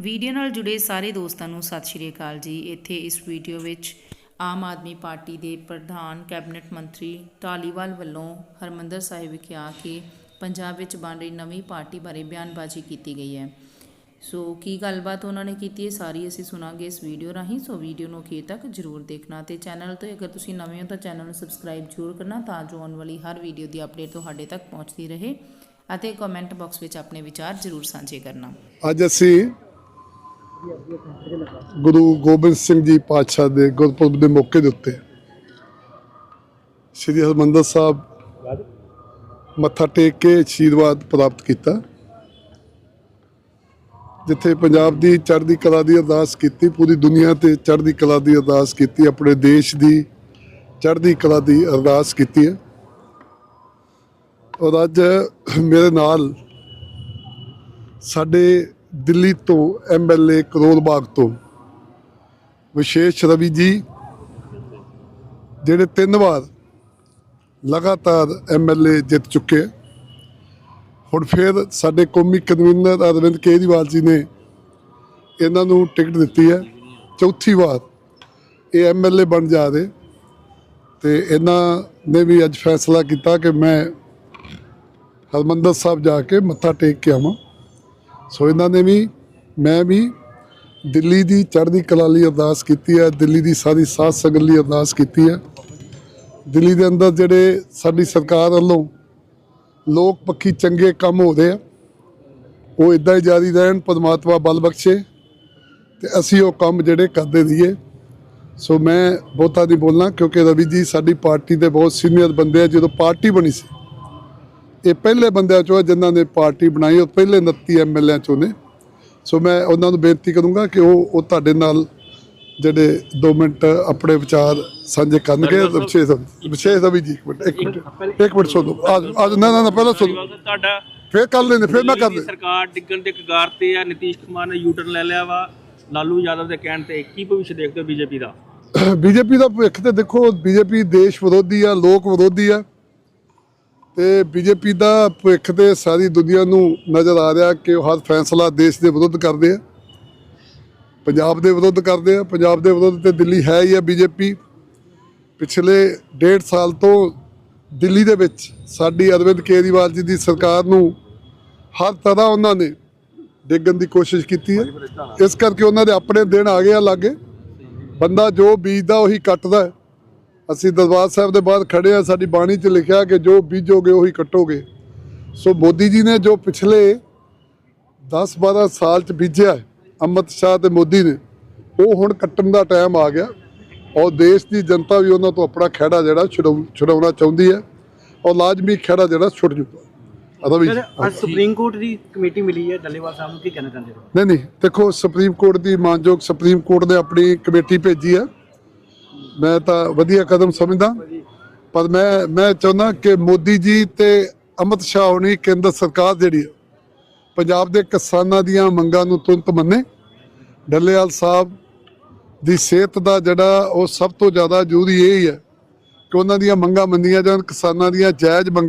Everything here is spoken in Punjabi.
ਵੀਡੀਓ ਨਾਲ ਜੁੜੇ ਸਾਰੇ ਦੋਸਤਾਂ ਨੂੰ ਸਤਿ ਸ਼੍ਰੀ ਅਕਾਲ ਜੀ। ਇੱਥੇ ਇਸ ਵੀਡੀਓ ਵਿੱਚ ਆਮ ਆਦਮੀ ਪਾਰਟੀ ਦੇ ਪ੍ਰਧਾਨ, ਕੈਬਨਿਟ ਮੰਤਰੀ ਢਾਲੀਵਾਲ ਵੱਲੋਂ ਹਰਮੰਦਰ ਸਾਹਿਬ ਵਿਖੇ ਆ ਕੇ ਪੰਜਾਬ ਵਿੱਚ ਬਣ ਰਹੀ ਨਵੀਂ ਪਾਰਟੀ ਬਾਰੇ ਬਿਆਨਬਾਜ਼ੀ ਕੀਤੀ ਗਈ ਹੈ। ਸੋ ਕੀ ਗੱਲਬਾਤ ਉਹਨਾਂ ਨੇ ਕੀਤੀ ਹੈ ਸਾਰੀ ਅਸੀਂ ਸੁਣਾਂਗੇ ਇਸ ਵੀਡੀਓ ਰਾਹੀਂ। ਸੋ ਵੀਡੀਓ ਨੂੰ ਅਖੀਰ ਤੱਕ ਜਰੂਰ ਦੇਖਣਾ ਤੇ ਚੈਨਲ ਤੋਂ ਅਗਰ ਤੁਸੀਂ ਨਵੇਂ ਹੋ ਤਾਂ ਚੈਨਲ ਨੂੰ ਸਬਸਕ੍ਰਾਈਬ ਜਰੂਰ ਕਰਨਾ ਤਾਂ ਜੋ ਆਉਣ ਵਾਲੀ ਹਰ ਵੀਡੀਓ ਦੀ ਅਪਡੇਟ ਤੁਹਾਡੇ ਤੱਕ ਪਹੁੰਚਦੀ ਰਹੇ ਅਤੇ ਕਮੈਂਟ ਬਾਕਸ ਵਿੱਚ ਆਪਣੇ ਵਿਚਾਰ ਜਰੂਰ ਸਾਂਝੇ ਕਰਨਾ। ਅੱਜ ਅਸੀਂ ਗੁਰੂ ਗੋਬਿੰਦ ਸਿੰਘ ਜੀ ਪਾਤਸ਼ਾਹ ਦੇ ਗੁਰਪੁਰਬ ਦੇ ਮੌਕੇ ਦੇ ਉੱਤੇ ਸ੍ਰੀ ਹਰਿਮੰਦਰ ਸਾਹਿਬ ਮੱਥਾ ਟੇਕ ਕੇ ਆਸ਼ੀਰਵਾਦ ਪ੍ਰਾਪਤ ਕੀਤਾ, ਜਿੱਥੇ ਪੰਜਾਬ ਦੀ ਚੜ੍ਹਦੀ ਕਲਾ ਦੀ ਅਰਦਾਸ ਕੀਤੀ, ਪੂਰੀ ਦੁਨੀਆ ਤੇ ਚੜ੍ਹਦੀ ਕਲਾ ਦੀ ਅਰਦਾਸ ਕੀਤੀ, ਆਪਣੇ ਦੇਸ਼ ਦੀ ਚੜ੍ਹਦੀ ਕਲਾ ਦੀ ਅਰਦਾਸ ਕੀਤੀ ਹੈ। ਔਰ ਅੱਜ ਮੇਰੇ ਨਾਲ ਸਾਡੇ ਦਿੱਲੀ ਤੋਂ ਐਮਐਲਏ ਕਰੋਲ ਬਾਗ ਤੋਂ ਵਿਸ਼ੇਸ਼ ਰਵੀ ਜੀ, ਜਿਹੜੇ ਤਿੰਨ ਵਾਰ ਲਗਾਤਾਰ ਐਮਐਲਏ ਜਿੱਤ ਚੁੱਕੇ ਹੁਣ ਫਿਰ ਸਾਡੇ ਕੌਮੀ ਕਨਵੀਨਰ ਅਰਵਿੰਦ ਕੇਜਰੀਵਾਲ ਜੀ ਨੇ ਇਹਨਾਂ ਨੂੰ ਟਿਕਟ ਦਿੱਤੀ ਹੈ। ਚੌਥੀ ਵਾਰ ਇਹ ਐਮਐਲਏ ਬਣ ਜਾ ਰਹੇ। ਤੇ ਇਹਨਾਂ ਨੇ ਵੀ ਅੱਜ ਫੈਸਲਾ ਕੀਤਾ ਕਿ ਮੈਂ ਹਰਮੰਦਰ ਸਾਹਿਬ ਜਾ ਕੇ ਮੱਥਾ ਟੇਕ ਕੇ ਆਵਾਂ। ਸੋ ਇਹਨਾਂ ਨੇ ਵੀ, ਮੈਂ ਵੀ ਦਿੱਲੀ ਦੀ ਚੜ੍ਹਦੀ ਕਲਾ ਲਈ ਅਰਦਾਸ ਕੀਤੀ ਹੈ, ਦਿੱਲੀ ਦੀ ਸਾਰੀ ਸਾਧ ਸੰਗਤ ਲਈ ਅਰਦਾਸ ਕੀਤੀ ਹੈ। ਦਿੱਲੀ ਦੇ ਅੰਦਰ ਜਿਹੜੇ ਸਾਡੀ ਸਰਕਾਰ ਵੱਲੋਂ ਲੋਕ ਪੱਖੀ ਚੰਗੇ ਕੰਮ ਹੋ ਰਹੇ ਆ, ਉਹ ਇਦਾਂ ਹੀ ਜਾਰੀ ਰਹਿਣ, ਪਰਮਾਤਮਾ ਬਲ ਬਖਸ਼ੇ ਤੇ ਅਸੀਂ ਉਹ ਕੰਮ ਜਿਹੜੇ ਕਰਦੇ ਰਹੀਏ। ਸੋ ਮੈਂ ਬਹੁਤਾ ਨਹੀਂ ਬੋਲਣਾ ਕਿਉਂਕਿ ਰਵੀ ਜੀ ਸਾਡੀ ਪਾਰਟੀ ਦੇ ਬਹੁਤ ਸੀਨੀਅਰ ਬੰਦੇ ਆ, ਜਦੋਂ ਪਾਰਟੀ ਬਣੀ ਸੀ ਇਹ ਪਹਿਲੇ ਬੰਦਿਆਂ ਚੋਂ ਜਿਨ੍ਹਾਂ ਨੇ ਪਾਰਟੀ ਬਣਾਈ ਉਹ ਪਹਿਲੇ 29 ਐਮਐਲਏ ਚੋਂ ਨੇ। ਸੋ ਮੈਂ ਉਹਨਾਂ ਨੂੰ ਬੇਨਤੀ ਕਰੂੰਗਾ ਕਿ ਉਹ ਉਹ ਤੁਹਾਡੇ ਨਾਲ ਜਿਹੜੇ 2 ਮਿੰਟ ਆਪਣੇ ਵਿਚਾਰ ਸਾਂਝੇ ਕਰਨਗੇ। ਵਿਸ਼ੇਸ਼ ਵਿਸ਼ੇਸ਼ ਰਵੀ ਜੀ ਇੱਕ ਮਿੰਟ ਇੱਕ ਮਿੰਟ ਇੱਕ ਮਿੰਟ ਸੁਣੋ। ਅੱਜ ਨਾ ਨਾ ਪਹਿਲਾਂ ਸੁਣੋ। ਤੁਹਾਡਾ ਫੇਰ ਕਰ ਲੈਂਦੇ ਫੇਰ ਮੈਂ ਕਰ ਦੀ ਸਰਕਾਰ ਡਿੱਗਣ ਦੇ ਕਗਾਰ ਤੇ ਆ ਨਿਤੀਸ਼ ਕੁਮਾਰ ਨੇ ਯੂਟਰਨ ਲੈ ਲਿਆ ਵਾ। ਲਾਲੂ ਯਾਦਵ ਦੇ ਕਹਿਣ ਤੇ ਕੀ ਭਵਿੱਖ ਦੇਖਦੇ ਹੋ ਬੀਜੇਪੀ ਦਾ। ਬੀਜੇਪੀ ਦਾ ਭਵਿੱਖ ਤੇ ਦੇਖੋ ਬੀਜੇਪੀ ਦੇਸ਼ ਵਿਰੋਧੀ ਆ ਲੋਕ ਵਿਰੋਧੀ ਆ। ਤੇ ਬੀਜੇਪੀ ਦਾ ਭਵਿੱਖ ਤੇ ਸਾਰੀ ਦੁਨੀਆ ਨੂੰ ਨਜ਼ਰ ਆ ਰਿਹਾ ਕਿ ਉਹ ਹਰ ਫੈਸਲਾ ਦੇਸ਼ ਦੇ ਵਿਰੁੱਧ ਕਰਦੇ ਆ। ਪੰਜਾਬ ਦੇ ਵਿਰੁੱਧ ਕਰਦੇ ਆ। ਪੰਜਾਬ ਦੇ ਵਿਰੁੱਧ ਤੇ ਦਿੱਲੀ ਹੈ ਹੀ ਆ ਬੀਜੇਪੀ। ਪਿਛਲੇ ਡੇਢ ਸਾਲ ਤੋਂ ਦਿੱਲੀ ਦੇ ਵਿੱਚ ਸਾਡੀ ਅਰਵਿੰਦ ਕੇਜਰੀਵਾਲ ਜੀ ਦੀ ਸਰਕਾਰ ਨੂੰ ਹਰ ਤਰ੍ਹਾਂ ਉਹਨਾਂ ਨੇ ਡੇਗਣ ਦੀ ਕੋਸ਼ਿਸ਼ ਕੀਤੀ ਹੈ ਇਸ ਕਰਕੇ ਉਹਨਾਂ ਦੇ ਆਪਣੇ ਦਿਨ ਆ ਗਏ ਆ ਲਾਗੇ। ਬੰਦਾ ਜੋ ਬੀਜਦਾ ਉਹੀ ਕੱਟਦਾ। ਹੈ। ਅਸੀਂ ਦਰਬਾਰ ਸਾਹਿਬ ਦੇ ਬਾਹਰ ਖੜੇ ਆ ਸਾਡੀ ਬਾਣੀ 'ਚ ਲਿਖਿਆ ਕਿ ਜੋ ਬੀਜੋਗੇ ਉਹੀ ਕੱਟੋਗੇ। ਸੋ ਮੋਦੀ ਜੀ ਨੇ ਜੋ ਪਿਛਲੇ 10-12 ਸਾਲ 'ਚ ਬੀਜਿਆ ਅਮਿਤ ਸ਼ਾਹ ਤੇ ਮੋਦੀ ਨੇ ਉਹ ਹੁਣ ਕੱਟਣ ਦਾ ਟਾਈਮ ਆ ਗਿਆ। ਔਰ ਦੇਸ਼ ਦੀ ਜਨਤਾ ਵੀ ਉਹਨਾਂ ਤੋਂ ਆਪਣਾ ਖਹਿੜਾ ਜਿਹੜਾ ਛੁਡਾਉ- ਛੁਡਾਉਣਾ ਚਾਹੁੰਦੀ ਹੈ ਔਰ ਲਾਜ਼ਮੀ ਖਹਿੜਾ ਜਿਹੜਾ ਛੁੱਟ ਜੂਗਾ ਅਦਾ ਵੀ ਸਰ ਅੱਜ ਸੁਪਰੀਮ ਕੋਰਟ ਦੀ ਕਮੇਟੀ ਮਿਲੀ ਹੈ ਡੱਲੇਵਾਲ ਸਾਹਿਬ ਨੂੰ ਕੀ ਕਹਿਣਾ ਚਾਹੁੰਦੇ ਹੋ? ਨਹੀਂ ਨਹੀਂ ਦੇਖੋ ਸੁਪਰੀਮ ਕੋਰਟ ਦੀ ਮਾਨਯੋਗ ਸੁਪਰੀਮ ਕੋਰਟ ਨੇ ਆਪਣੀ ਕਮੇਟੀ ਭੇਜੀ ਹੈ। ਮੈਂ ਤਾਂ ਵਧੀਆ ਕਦਮ ਸਮਝਦਾ। ਪਰ ਮੈਂ ਮੈਂ ਚਾਹੁੰਦਾ ਕਿ ਮੋਦੀ ਜੀ ਤੇ ਅਮਿਤ ਸ਼ਾਹ ਹੋਣੀ ਕੇਂਦਰ ਸਰਕਾਰ ਜਿਹੜੀ ਪੰਜਾਬ ਦੇ ਕਿਸਾਨਾਂ ਦੀਆਂ ਮੰਗਾਂ ਨੂੰ ਤੁਰੰਤ ਮੰਨੇ। ਡੱਲੇਵਾਲ ਸਾਹਿਬ ਦੀ ਸਿਹਤ ਦਾ ਜਿਹੜਾ ਉਹ ਸਭ ਤੋਂ ਜ਼ਿਆਦਾ ਜ਼ਰੂਰੀ ਇਹ ਹੀ ਹੈ ਕਿ ਉਹਨਾਂ ਦੀਆਂ ਮੰਗਾਂ ਮੰਨੀਆਂ ਜਾਣ, ਕਿਸਾਨਾਂ ਦੀਆਂ ਜਾਇਜ਼ ਮੰਗਾਂ